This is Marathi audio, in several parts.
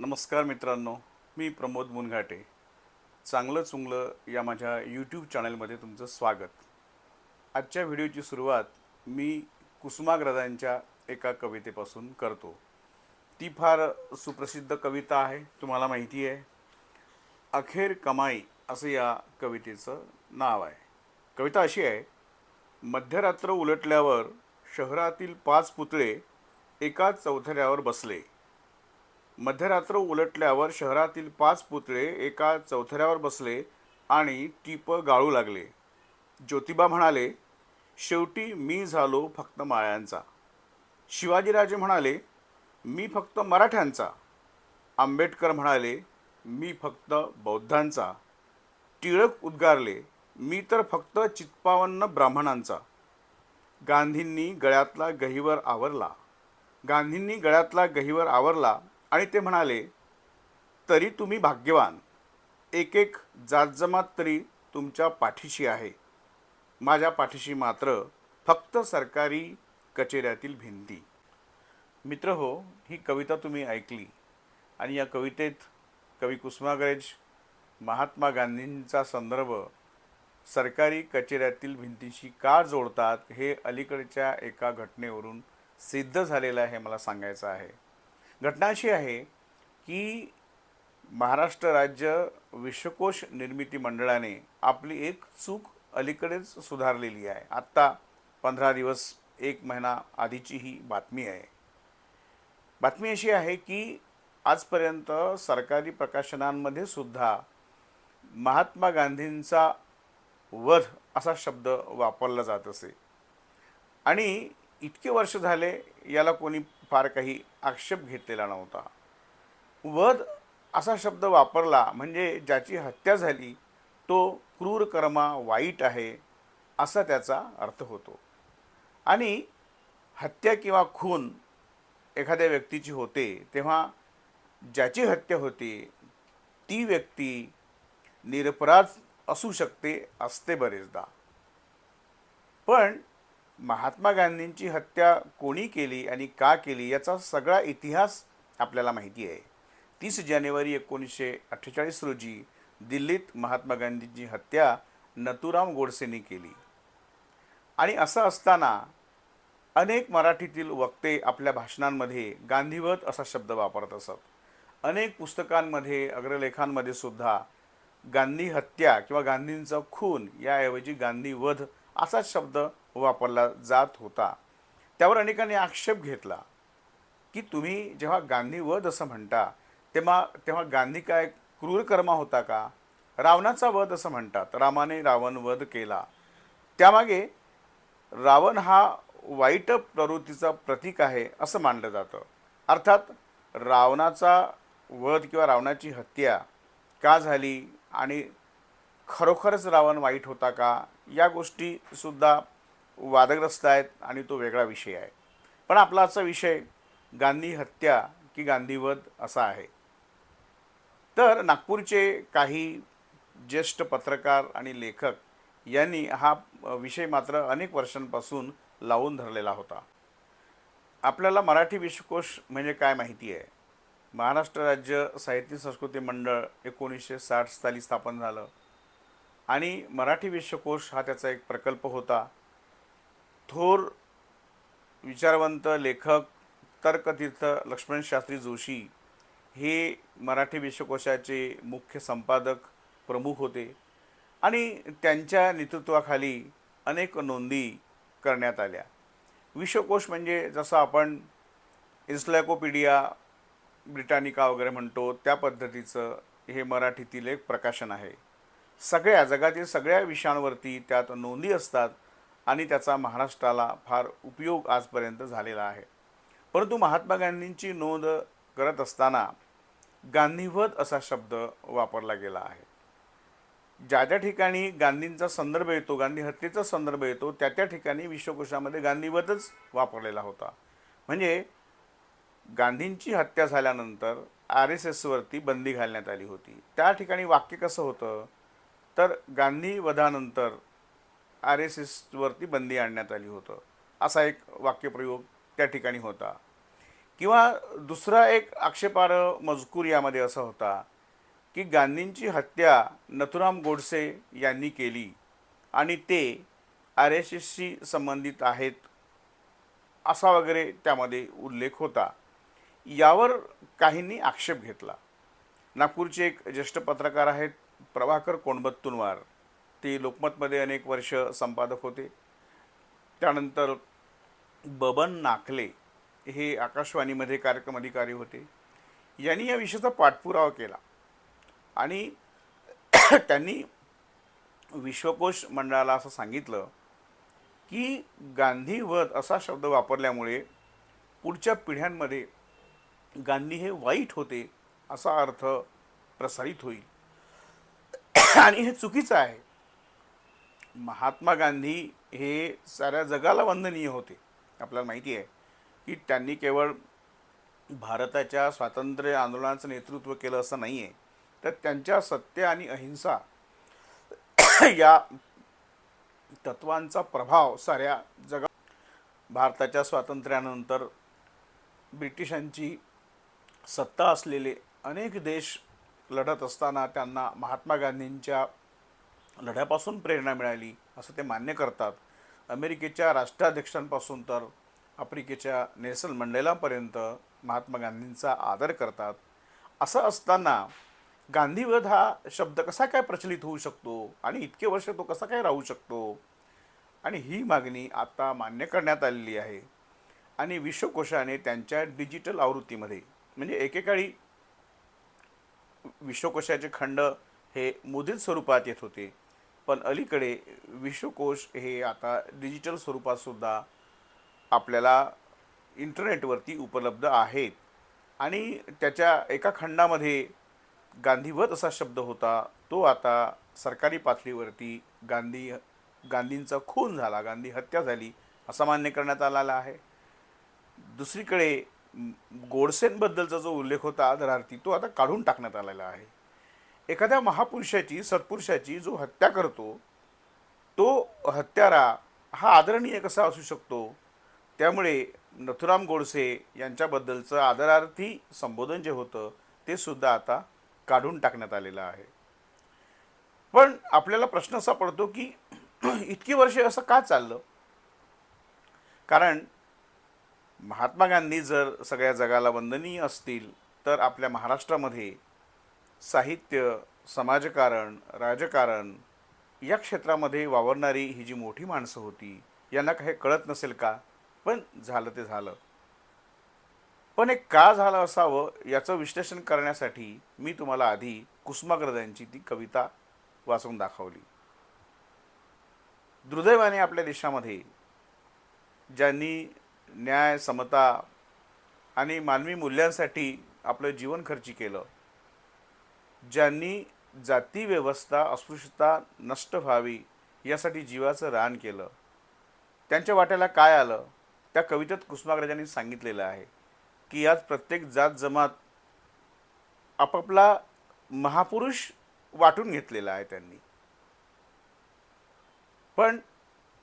नमस्कार मित्रांनो मी प्रमोद मुनघाटे. चांगलं चुंगलं या माझ्या यूट्यूब चॅनलमध्ये तुमचं स्वागत. आजच्या व्हिडिओची सुरुवात मी कुसुमाग्रजांच्या एका कवितेपासून करतो. ती फार सुप्रसिद्ध कविता आहे तुम्हाला माहिती आहे. अखेर कमाई असं या कवितेचं नाव आहे. कविता अशी आहे मध्यरात्र उलटल्यावर शहरातील पाच पुतळे एका चौथऱ्यावर बसले. मध्यरात्र उलटल्यावर शहरातील पाच पुतळे एका चौथऱ्यावर बसले आणि टीप गाळू लागले. ज्योतिबा म्हणाले शेवटी मी झालो फक्त माळ्यांचा. शिवाजीराजे म्हणाले मी फक्त मराठ्यांचा. आंबेडकर म्हणाले मी फक्त बौद्धांचा. टिळक उद्गारले मी तर फक्त चित्पावन्न ब्राह्मणांचा. गांधींनी गळ्यातला गहिवर आवरला. गांधींनी गळ्यातला गहिवर आवरला आणि ते म्हणाले तरी तुम्ही भाग्यवान. एक एक जातजमात तरी तुमच्या पाठीशी आहे. माझ्या पाठीशी मात्र फक्त सरकारी कचेऱ्यातील भिंती. मित्र हो ही कविता तुम्ही ऐकली आणि या कवितेत कवी कुसुमाग्रज महात्मा गांधींचा संदर्भ सरकारी कचेऱ्यातील भिंतीशी का जोडतात हे अलीकडच्या एका घटनेवरून सिद्ध झालेलं आहे मला सांगायचं आहे. घटना अशी आहे की महाराष्ट्र राज्य विश्वकोश निर्मिती मंडळाने आपली एक चूक अलीकडेच सुधारलेली आहे. आत्ता पंधरा दिवस एक महिना आधीची ही बातमी आहे. बातमी अशी आहे की आजपर्यंत सरकारी प्रकाशनांमध्ये सुद्धा महात्मा गांधींचा वध असा शब्द वापरला जात असे. आणि इतके वर्ष झाले याला कोणी फार काही आक्षेप घेतलेला नव्हता. वध असा शब्द वापरला म्हणजे ज्याची हत्या झाली तो क्रूर कर्मा वाईट आहे असा त्याचा अर्थ होतो. आणि हत्या किंवा खून एखाद्या व्यक्तीची होते तेव्हा ज्याची हत्या होते ती व्यक्ती निरपराध असू शकते असते बरेचदा. पण महात्मा गांधींची हत्या कोणी केली आणि का केली याचा सगळा इतिहास आपल्याला माहिती आहे. तीस जानेवारी एकोणीसशे अठ्ठेचाळीस रोजी दिल्लीत महात्मा गांधींची हत्या नथुराम गोडसेंनी केली. आणि असं असताना अनेक मराठीतील वक्ते आपल्या भाषणांमध्ये गांधीवत असा शब्द वापरत असत. अनेक पुस्तकांमध्ये अग्रलेखांमध्ये सुद्धा गांधी हत्या किंवा गांधींचा खून याऐवजी गांधीवध असाच शब्द वापरला जात होता. त्यावर अनेकांनी आक्षेप घेतला की तुम्ही जेव्हा गांधी वध असं म्हणता तेव्हा तेव्हा गांधी काय क्रूर कर्मा होता का? रावणाचा वध असं म्हणतात. रामाने रावण वध केला. त्यामागे रावण हा वाईट प्रवृत्तीचा प्रतीक आहे असं मानलं जातं. अर्थात रावणाचा वध किंवा रावणाची हत्या का झाली आणि खरोखरच रावण वाईट होता का? या गोष्टीसुद्धा वादग्रस्त आहेत आणि तो वेगळा विषय आहे. पण आपला आजचा विषय गांधी हत्या की गांधीवध असा आहे. तर नागपूरचे काही ज्येष्ठ पत्रकार आणि लेखक यांनी हा विषय मात्र अनेक वर्षांपासून लावून धरलेला होता. आपल्याला मराठी विश्वकोश म्हणजे काय माहिती आहे? महाराष्ट्र राज्य साहित्य संस्कृती मंडळ एकोणीसशे साठ साली स्थापन झालं. आणि मराठी विश्वकोश हा त्याचा एक प्रकल्प होता. थोर विचारवंत लेखक तर्कतीर्थ लक्ष्मण शास्त्री जोशी हे मराठी विश्वकोशाचे मुख्य संपादक प्रमुख होते आणि त्यांच्या नेतृत्वाखाली अनेक नोंदी करण्यात आल्या. विश्वकोश म्हणजे जसं आपण इन्स्लायकोपीडिया ब्रिटानिका वगैरे म्हणतो त्या पद्धतीचं हे मराठीतील एक प्रकाशन आहे. सगळ्या जगातील सगळ्या विषयांवरती त्यात नोंदी असतात आणि त्याचा महाराष्ट्राला फार उपयोग आजपर्यंत झालेला आहे. परंतु महात्मा गांधींची नोंद करत असताना गांधीवध असा शब्द वापरला गेला आहे. ज्या ज्या ठिकाणी गांधींचा संदर्भ येतो गांधी हत्येचा संदर्भ येतो त्या त्या ठिकाणी विश्वकोशामध्ये गांधीवधच वापरलेला होता. म्हणजे गांधींची हत्या झाल्यानंतर आर एस एसवरती बंदी घालण्यात आली होती. त्या ठिकाणी वाक्य कसं होतं? तर गांधी वधानंतर आर एस एसवरती बंदी आणण्यात आली होतं. असा एक वाक्यप्रयोग त्या ठिकाणी होता. किंवा दुसरा एक आक्षेपार्ह मजकूर यामध्ये असा होता की गांधींची हत्या नथुराम गोडसे यांनी केली आणि ते आर एस एसशी संबंधित आहेत असा वगैरे त्यामध्ये उल्लेख होता. यावर काहींनी आक्षेप घेतला. नागपूरचे एक ज्येष्ठ पत्रकार आहेत प्रभाकर कोणबत्तुनवार ते लोकमतमध्ये अनेक वर्ष संपादक होते. त्यानंतर बबन नाकले हे आकाशवाणीमध्ये कार्यक्रम अधिकारी होते. यांनी या विषयाचा पाठपुरावा केला. आणि त्यांनी विश्वकोश मंडळाला असं सांगितलं की गांधीवध असा शब्द वापरल्यामुळे पुढच्या पिढ्यांमध्ये गांधी हे वाईट होते असा अर्थ प्रसारित होईल. आणि हे चुकीचं आहे. महात्मा गांधी हे साऱ्या जगाला वंदनीय होते. आपल्याला माहिती आहे की त्यांनी केवळ भारताच्या स्वातंत्र्य आंदोलनाचं नेतृत्व केलं असं नाही आहे तर त्यांच्या सत्य आणि अहिंसा या तत्वांचा प्रभाव साऱ्या जगा भारताच्या स्वातंत्र्यानंतर ब्रिटिशांची सत्ता असलेले अनेक देश लढत असताना त्यांना महात्मा गांधींच्या लढ्यापासून प्रेरणा मिळाली असं ते मान्य करतात. अमेरिकेच्या राष्ट्राध्यक्षांपासून तर आफ्रिकेच्या नेल्सन मंडेलापर्यंत महात्मा गांधींचा आदर करतात. असं असताना गांधीवध हा शब्द कसा काय प्रचलित होऊ शकतो आणि इतके वर्ष तो कसा काय राहू शकतो? आणि ही मागणी आता मान्य करण्यात आलेली आहे. आणि विश्वकोशाने त्यांच्या डिजिटल आवृत्तीमध्ये म्हणजे एकेकाळी विश्वकोशाचे खंड हे मुद्रित स्वरूपात येत होते. पण अलीकडे विश्वकोश हे आता डिजिटल स्वरूपातसुद्धा आपल्याला इंटरनेटवरती उपलब्ध आहेत. आणि त्याच्या एका खंडामध्ये गांधीवत असा शब्द होता तो आता सरकारी पातळीवरती गांधी गांधींचा खून झाला गांधी हत्या झाली असा मान्य करण्यात आलेला आहे. दुसरीकडे गोडसेंबद्दलचा जो उल्लेख होता आदरार्थी तो आता काढून टाकण्यात आलेला आहे. एखाद्या महापुरुषाची सत्पुरुषाची जो हत्या करतो तो हत्यारा हा आदरणीय कसा असू शकतो? त्यामुळे नथुराम गोडसे यांच्याबद्दलचं आदरार्थी संबोधन जे होतं ते सुद्धा आता काढून टाकण्यात आलेलं आहे. पण आपल्याला प्रश्न असा पडतो की इतकी वर्षे असं का चाललं? कारण महात्मा गांधी जर सगळ्या जगाला वंदनीय असतील तर आपल्या महाराष्ट्रामध्ये साहित्य समाजकारण राजकारण या क्षेत्रामध्ये वावरणारी ही जी मोठी माणसं होती यांना काही कळत नसेल का? पण झालं ते झालं. पण हे का झालं असावं याचं विश्लेषण करण्यासाठी मी तुम्हाला आधी कुसुमाग्रजांची ती कविता वाचून दाखवली. दुर्दैवाने आपल्या देशामध्ये ज्यांनी न्याय समता आणि मानवी मूल्यांसाठी आपलं जीवन खर्ची केलं ज्यांनी जाती व्यवस्था अस्पृश्यता नष्ट व्हावी यासाठी जीवाचं रान केलं. त्यांच्या वाट्याला काय आलं? त्या कवितेत कुसुमाग्रजांनी सांगितलेलं आहे की आज प्रत्येक जात जमात आपापला महापुरुष वाटून घेतलेला आहे त्यांनी. पण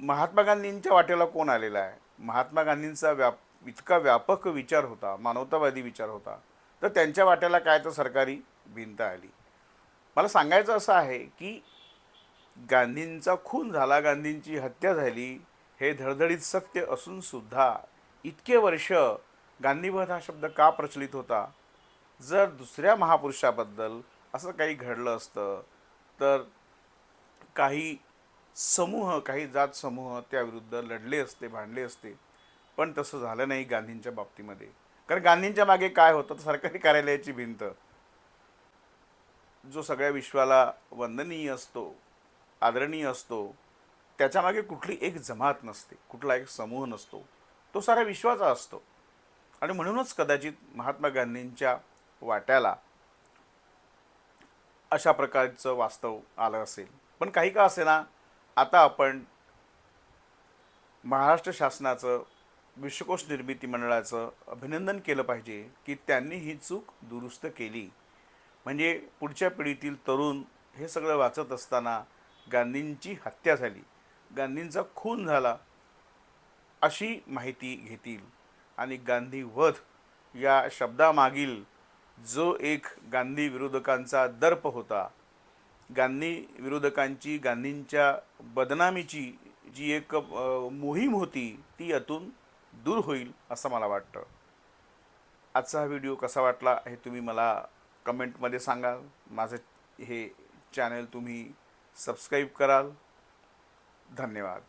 महात्मा गांधींच्या वाटेला कोण आलेला आहे? महात्मा गांधींचा व्याप इतका व्यापक विचार होता मानवतावादी विचार होता तर त्यांच्या वाट्याला काय तर सरकारी भिंत आली. मला सांगायचं असं आहे की गांधींचा खून झाला गांधींची हत्या झाली हे धडधडीत सत्य असून सुद्धा इतके वर्ष गांधीवध हा शब्द का प्रचलित होता? जर दुसऱ्या महापुरुषाबद्दल असं काही घडलं असतं तर काही समूह काही जात समूह त्याविरुद्ध लढले असते भांडले असते. पण तसं झालं नाही गांधींच्या बाबतीमध्ये. कारण गांधींच्या मागे काय होतं तर सरकारी कार्यालयाची भिंत. जो सगळ्या विश्वाला वंदनीय असतो आदरणीय असतो त्याच्यामागे कुठली एक जमात नसते कुठला एक समूह नसतो. तो साऱ्या विश्वाचा असतो. आणि म्हणूनच कदाचित महात्मा गांधींच्या वाट्याला अशा प्रकारचं वास्तव आलं असेल. पण काही का असे ना आता आपण महाराष्ट्र शासनाचं विश्वकोश निर्मिती मंडळाचं अभिनंदन केलं पाहिजे की त्यांनी ही चूक दुरुस्त केली. म्हणजे पुढच्या पिढीतील तरुण हे सगळं वाचत असताना गांधींची हत्या झाली. गांधींचा खून झाला अशी माहिती घेतील. आणि गांधी वध या शब्दामागील जो एक गांधी विरोधकांचा दर्प होता गांधी विरोधकांची गांधींच्या बदनामीची जी एक मोहीम होती ती यातून दूर होईल असं मला वाटतं. आजचा हा व्हिडिओ कसा वाटला हे तुम्ही मला कमेंटमध्ये सांगाल. माझं हे चॅनल तुम्ही सबस्क्राईब कराल. धन्यवाद.